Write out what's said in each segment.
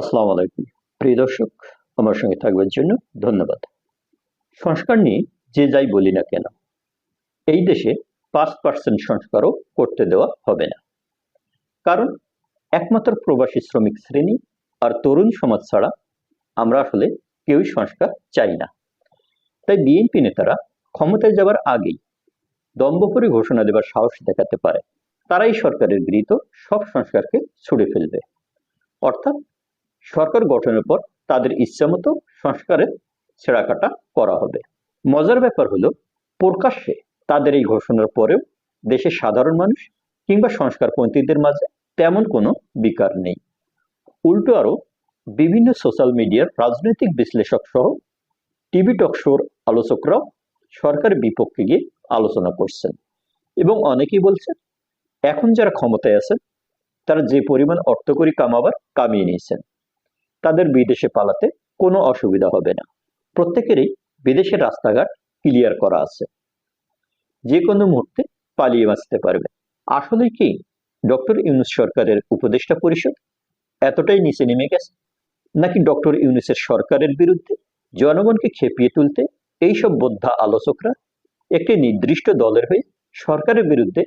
আসসালামু আলাইকুম। প্রিয় দর্শক, আমার সঙ্গে থাকবার জন্য ধন্যবাদ। সংস্কার নিয়ে যে যাই বলি না কেন, এই দেশে পাঁচ পার্সেন্ট সংস্কারও করতে দেওয়া হবে না। কারণ একমাত্র প্রবাসী শ্রমিক শ্রেণি আর তরুণ সমাজ ছাড়া আমরা আসলে কেউই সংস্কার চাই না। তাই বিএনপি নেতারা ক্ষমতায় যাবার আগেই দম্বপরি ঘোষণা দেবার সাহস দেখাতে পারে। তারাই সরকারের গৃহীত সব সংস্কারকে ছুড়ে ফেলবে। অর্থাৎ সরকার গঠনের পর তাদের ইচ্ছামতো সংস্কারের ছেঁড়াকাটা করা হবে। মজার ব্যাপার হলো, প্রকাশ্যে তাদের এই ঘোষণার পরেও দেশের সাধারণ মানুষ কিংবা সংস্কারপন্থীদের মাঝে তেমন কোনো বিকার নেই। উল্টো আরও বিভিন্ন সোশ্যাল মিডিয়ার রাজনৈতিক বিশ্লেষক সহ টিভি টক শোর আলোচকরাও সরকারের বিপক্ষে গিয়ে আলোচনা করছেন এবং অনেকেই বলছেন, এখন যারা ক্ষমতায় আছেন, তারা যে পরিমাণ অর্থকরী কামাবার কামিয়ে নিয়েছেন। তাদের বিদেশে পালাতে কোনো অসুবিধা হবে না। প্রত্যেকেরই বিদেশের রাস্তাঘাট ক্লিয়ার করা আছে। যে কোনো মুহূর্তে পালিয়ে বাঁচতে পারবে। আসলে কি, ডক্টর ইউনুস সরকারের উপদেষ্টা পরিষদ এতটাই নিচে নেমে গেছে? নাকি ডক্টর ইউনুসের সরকারের বিরুদ্ধে জনগণকে খেপিয়ে তুলতে এইসব বোদ্ধা আলোচকরা একটি নির্দিষ্ট দলের হয়ে সরকারের বিরুদ্ধে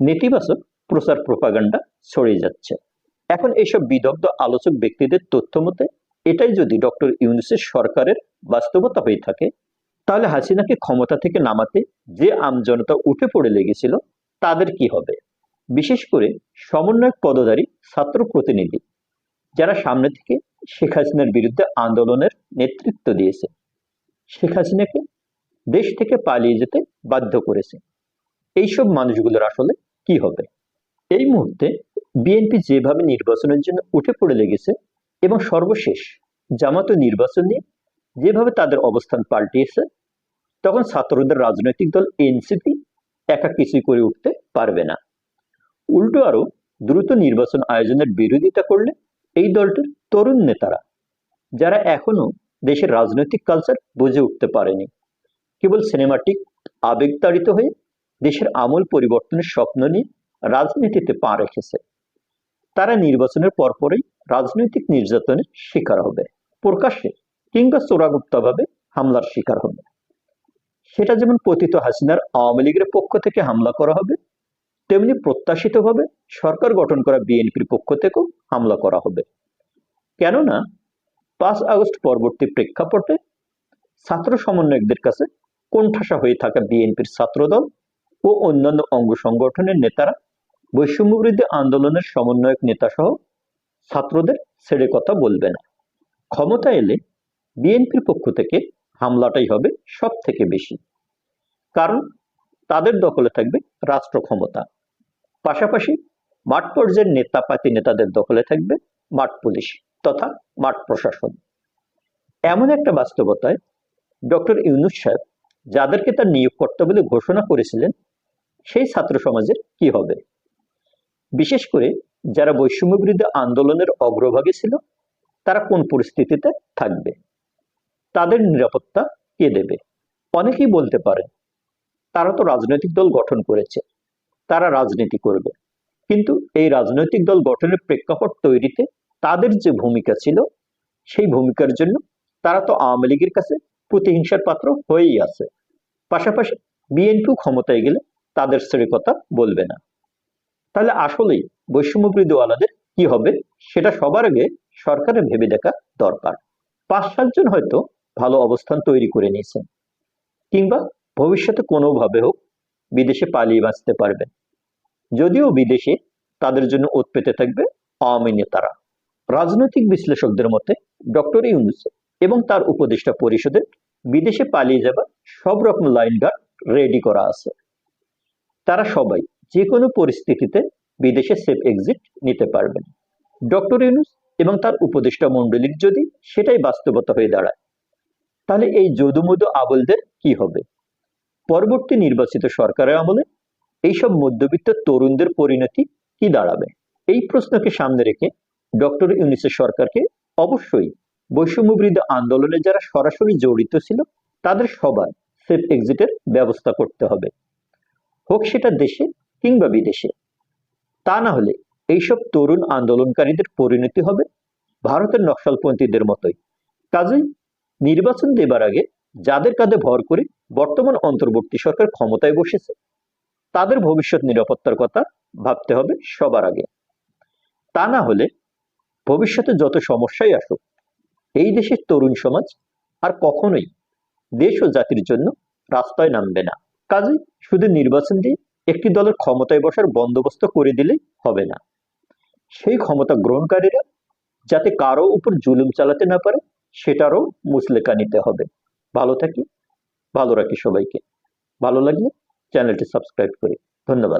নেতিবাচক প্রচার প্রপাগান্ডা ছড়িয়ে যাচ্ছে? এখন এইসব বিদগ্ধ আলোচক ব্যক্তিদের তথ্য মতে, এটাই যদি ডক্টর ইউনুসের সরকারের বাস্তবতা হয়ে থাকে, তাহলে হাসিনাকে ক্ষমতা থেকে নামাতে যে আমজনতা উঠে পড়ে লেগেছিল, তাদের কি হবে? বিশেষ করে সমন্বয়ক পদধারী ছাত্র প্রতিনিধি, যারা সামনে থেকে শেখ হাসিনার বিরুদ্ধে আন্দোলনের নেতৃত্ব দিয়েছে। শেখ হাসিনাকে দেশ থেকে পালিয়ে যেতে বাধ্য করেছে। এইসব মানুষগুলোর আসলে কি হবে? এই মুহূর্তে বিএনপি যেভাবে নির্বাচনের জন্য উঠে পড়ে লেগেছে এবং সর্বশেষ জামাত নির্বাচন নিয়ে যেভাবে তাদের অবস্থান পাল্টিয়েছে, তখন ছাত্রদের রাজনৈতিক দল এনসিপি একা কিছুই করে উঠতে পারবে না। উল্টো আরও, দ্রুত নির্বাচন আয়োজনের বিরোধিতা করলে এই দলটির তরুণ নেতারা, যারা এখনও দেশের রাজনৈতিক কালচার বুঝে উঠতে পারেনি, কেবল সিনেমাটিক আবেগতাড়িত হয়ে দেশের আমূল পরিবর্তনের স্বপ্ন নিয়ে রাজনীতিতে পা রেখেছে। তারা নির্বাচনের পরপরই রাজনৈতিক নির্যাতনের শিকার হবে। প্রকাশ্যে কিংবা চোরাগুপ্তভাবে হামলার শিকার হবে। সেটা যেমন পতিত হাসিনার আওয়ামী লীগের পক্ষ থেকে হামলা করা হবে, তেমনি প্রত্যাশিতভাবে সরকার গঠন করা বিএনপির পক্ষ থেকেও হামলা করা হবে। কেননা পাঁচ আগস্ট পরবর্তী প্রেক্ষাপটে ছাত্র সমন্বয়কদের কাছে কোণঠাসা হয়ে থাকা বিএনপির ছাত্রদল ও অন্যান্য অঙ্গ সংগঠনের নেতারা বৈষম্যবিরোধী আন্দোলনের সমন্বয়ক নেতা সহ ছাত্রদের ছেড়ে কথা বলবে না। ক্ষমতা এলে বিএনপির পক্ষ থেকে হামলাটাই হবে সব থেকে বেশি। কারণ তাদের দখলে থাকবে রাষ্ট্র ক্ষমতা। পাশাপাশি মাঠ পর্যায়ের নেতা পাতি নেতাদের দখলে থাকবে মাঠ পুলিশ তথা মাঠ প্রশাসন। এমন একটা বাস্তবতায় ডক্টর ইউনুস সাহেব যাদেরকে তার নিয়োগকর্তা বলে ঘোষণা করেছিলেন, সেই ছাত্র সমাজের কি হবে? বিশেষ করে যারা বৈষম্য বিরুদ্ধে আন্দোলনের অগ্রভাগে ছিল, তারা কোন পরিস্থিতিতে থাকবে? তাদের নিরাপত্তা কে দেবে? অনেকেই বলতে পারে তারা তো রাজনৈতিক দল গঠন করেছে, তারা রাজনীতি করবে। কিন্তু এই রাজনৈতিক দল গঠনের প্রেক্ষাপট তৈরিতে তাদের যে ভূমিকা ছিল, সেই ভূমিকার জন্য তারা তো আওয়ামী লীগের কাছে প্রতিহিংসার পাত্র হয়েই আছে। পাশাপাশি বিএনপিও ক্ষমতায় গেলে তাদের কথা বলবে না। তাহলে আসলেই বৈষম্যবৃদ্ধ আলাদের কি হবে? সেটা সবার আগে সরকারের ভেবে দেখা দরকার। পাঁচ সাতজন হয়তো ভালো অবস্থান তৈরি করে নিয়েছেন। কিংবা ভবিষ্যতে কোনোভাবে হোক বিদেশে পালিয়ে বাঁচতে পারবেন যদিও বিদেশে তাদের জন্য ওত পেতে থাকবে আওয়ামী নেতারা। রাজনৈতিক বিশ্লেষকদের মতে ডক্টর ইউনুস এবং তার উপদেষ্টা পরিষদের বিদেশে পালিয়ে যাবার সব রকম লাইন গার্ড রেডি করা আছে। তারা সবাই যে কোনো পরিস্থিতিতে বিদেশে সেফ এক্সিট নিতে পারবেন। ডক্টর ইউনুস এবং তার উপদেষ্টা মণ্ডলীর যদি সেটাই বাস্তবতা হয়ে দাঁড়ায়, তাহলে এই যদুমধু আবলদের কি হবে? পরবর্তী নির্বাচিত সরকারের আমলে এইসব মধ্যবিত্ত তরুণদের পরিণতি কি দাঁড়াবে? এই প্রশ্নকে সামনে রেখে ডক্টর ইউনিসের সরকারকে অবশ্যই বৈষম্যবৃদ্ধ আন্দোলনে যারা সরাসরি জড়িত ছিল, তাদের সবার সেফ এক্সিটের ব্যবস্থা করতে হবে। হোক সেটা দেশে কিংবা বিদেশে। তা না হলে এইসব তরুণ আন্দোলনকারীদের পরিণতি হবে ভারতের নকশালপন্থীদের মতোই। কাজেই নির্বাচন দেবার আগে যাদের কাঁধে ভর করে বর্তমান অন্তর্বর্তী সরকার ক্ষমতায় বসেছে, তাদের ভবিষ্যৎ নিরাপত্তার কথা ভাবতে হবে সবার আগে। তা না হলে ভবিষ্যতে যত সমস্যাই আসুক, এই দেশের তরুণ সমাজ আর কখনোই দেশ ও জাতির জন্য রাস্তায় নামবে না। কাজে শুধু নির্বাচন দিয়ে একটি দলের ক্ষমতায় বসার বন্দোবস্ত করে দিলে হবে না। সেই ক্ষমতা গ্রহণকারীরা যাতে কারও উপর জুলুম চালাতে না পারে, সেটারও মুসলেকা নিতে হবে। ভালো থাকি, ভালো রাখি সবাইকে। ভালো লাগলে চ্যানেলটি সাবস্ক্রাইব করি। ধন্যবাদ।